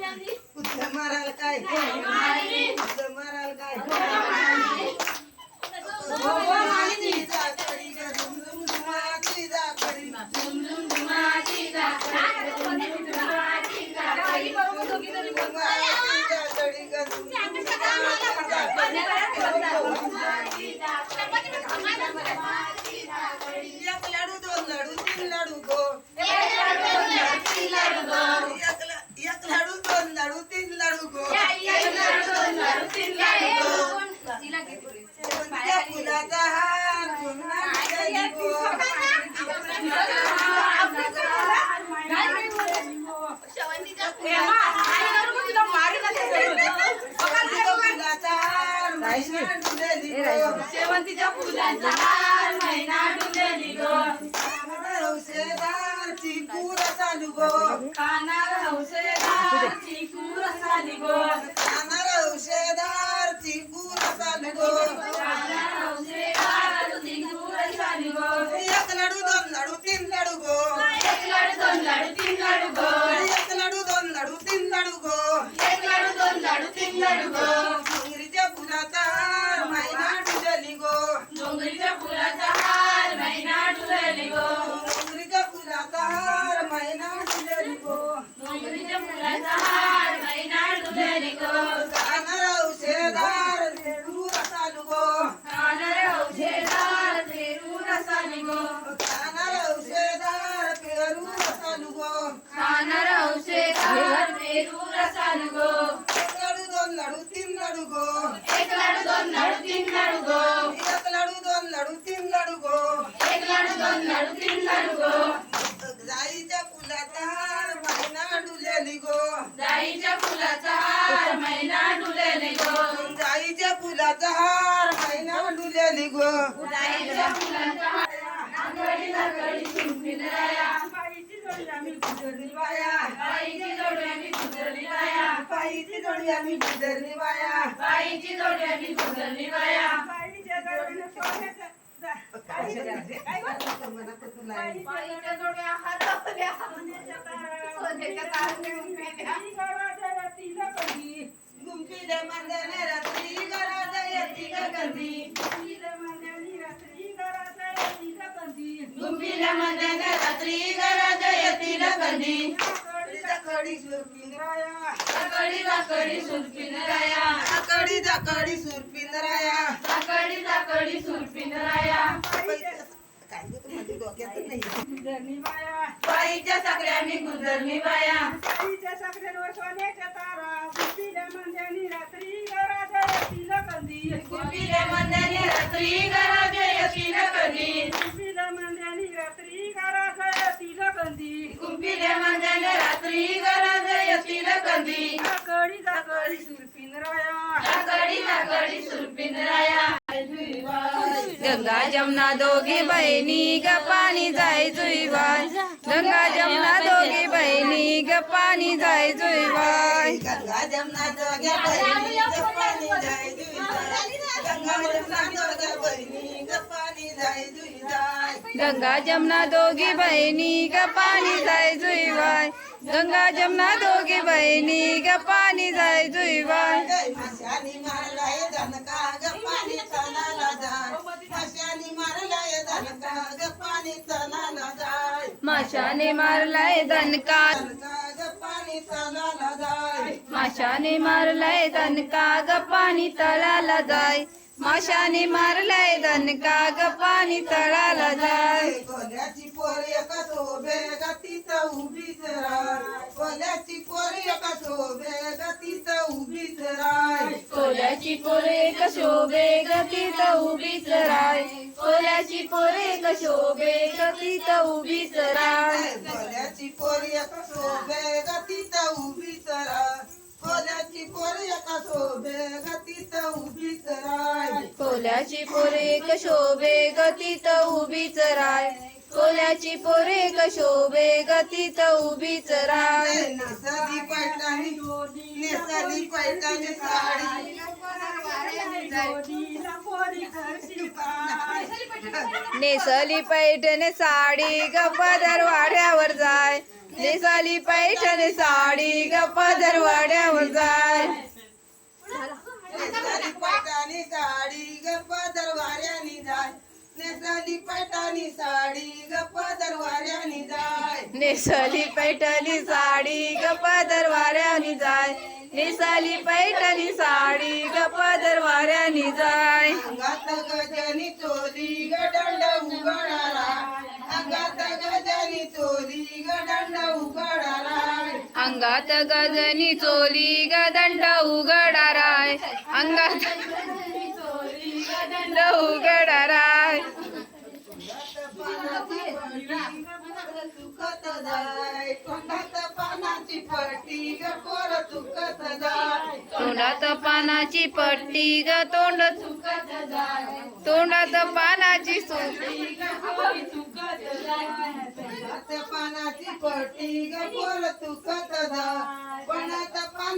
मारायला काय मालिनी कुठल्या मारायला काय मालिनी जाकडी ग झुमझुम झुमाची जाकडी झुमझुम झुमाची जाकडी झुमझुम झुमाची जाकडी झुमाची जाकडी ग झुमझुम झुमाची जाकडी एक लाडू दोन लाडू तीन लाडू गो एक ला- एक लाडू दोन लाडू तीन लाडू गो शेवंतीच्या फुलाचा हार पुन्हा निघाली गो. शेवंतीच्या फुलाचा हार महिना डुलेली गो. शेवंतीच्या फुलांचा हार महिना डुलेली गो हौसेदार चिकू चालू गो. कानार हौसेदार चिकू रसाली गो. कानाला हौसेदार चिकू चालू गो कानार हौसेदार चिकू रसाली गो एक लाडू दोन लाडू तीन लाडू गो एक लाडू दोन लाडू तीन लाडू गो एक लाडू दोन लाडू तीन लाडू गो एक लाडू दोन लाडू तीन लाडू गो डोंगरीच्या फुलाचा हार महिना डुलेली गो डोंगरीच्या फुलाचा हार महिना डुलेली गो डोंगरीच्या फुलाचा हार महिना डुलेली गो डोंगरीच्या फुलाचा हार महिना डुलेली गो कानाला हौसेदार लेडू चालू गो कानार हौसेदार पेरू रसाली गो कानाला हौसेदार पेरू चालू गो कानार हौसेदार पेरू रसाली गो एक लाडू दोन लाडू तीन लाडू गो एक लाडू दोन लाडू तीन लाडू गो एक लाडू दोन लाडू तीन लाडू गो एक लाडू दोन लाडू तीन लाडू गो जाईच्या फुलाचा हार महिना डुलेली गो जाईच्या फुलाचा हार महिना डुलेली गो जाईच्या फुलाचा हार महिना डुलेली गो जाईच्या फुलाचा हार आंधळी झाकळी शिंपीत राया पायीची जोडी आम्ही गुजरली बाया बाईची जोडी आम्ही गुजरली पायीची जोडी आम्ही गुजरली बाया. बाईची जोडी आम्ही गुजरली बाया. पायीच्या जोडीने सोन्याच्या काय म्हणत तुला बाईच्या जोड्या हरवल्या सोन्याच्या ताराने उमटल्या. गुंफीले मंदने रात्री घरात येती ग गर्दी गुंफीला मंद्याने रात्री घरात येतील कधी जाकडी सुरपिंदराया जाकडी सुरपीन राया. जाकडी जाकडी सुरपिंदराया जाकडी जाकडी सुरपीन राया. काय ग तू माझ्या डोक्यात नाही? बाईच्या सगळ्यांनी गुजरली बाया गुंफीला मंद्याने रात्री घरात येतील कधी गुंफीला मंद्याने रात्री गंगा जमुना दोघी बहिणी ग पाणी जाय जुईवाय गंगा जमुना दोघी बहिणी ग पाणी जाय जुईवाय गंगा जमुना दोघ्या बहिणी ग पाणी जाय गंगा जमुना बहिणी ग पाणी जाय गंगा जमुना दोघी बहिणी ग पाणी जाय जुईवाय गंगा जमुना दोघी बहिणी ग पाणी जाय जुईवाय माशानी मारलाय दणका ग पाणी जाय. माशानी मारलाय दणका ग पाणी जाय. माशाने मारलाय दणका ग पाणी जाय. माशाने मारलाय दणका ग पाणी तळाला जाय. माशाने मारलाय दणका ग पाणी तळाला जाय. कोल्याची पोर एका शोभे गतीच उभीच राय कोल्याची पोर एका शोभे गतीच उभीच राय कोल्याची पोरे कशोभे गतीत उभीच राय कोल्याची पोरे कशोभे गतीत उभीच राय कोल्याची पोर एका शोभे गतीच उभीच राय कोल्याची पोर एका शोभे गतीच उभीच राय कोल्याची पोरे ग शोभे गतीत उभीच राय कोल्याची पोरे शोभे गतीत उभीच राय नेसली पैठणी नेसली पैठणी साडी. नेसली पैठणे साडी गप्पा दरवाड्यावर जाय. नेसली पैठणे साडी गप्पा दरवाड्यावर जाय. पैठणी साडी गप्प दरवाऱ्यानी जाय. नेसली पैठणी साडी गप्प दरवाऱ्यानी जाय. नेसली पैठणी साडी गप्पा दरवाऱ्यानी जाय. नेसली पैठणी साडी गप्पा दरवाऱ्यानी जाय. अंगात गजनी चोली गडंड उघडाला. अंगात गजनी चोली गडंड उघडाला. अंगात गजनी चोली गदंड उघडाराय अंगात गदंड तोंडात पानाची पट्टी ग पोर तुकत जाय तोंडात पानाची तोंड चुकत जाय. तोंडात पानाची पानाची पट्टी ग पोर तुकत पण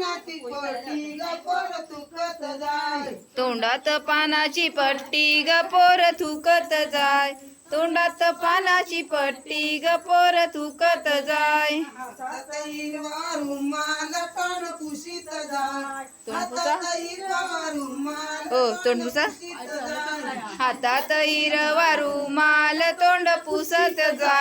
पानाची पट्टी ग पोर तुकत जाय. तोंडात पानाची पट्टी ग पोर थुकत जाय. तोंडात पानाची पट्टी ग पोर थुकत जाय. हातात हिरवा रुमाल तोंड पुशीत जाय. तोंड पुसा? हातात हिरवा रुमाल तोंड पुसा? पुशीत जाय. हातात हिरवा रुमाल तोंड पुसत जाय.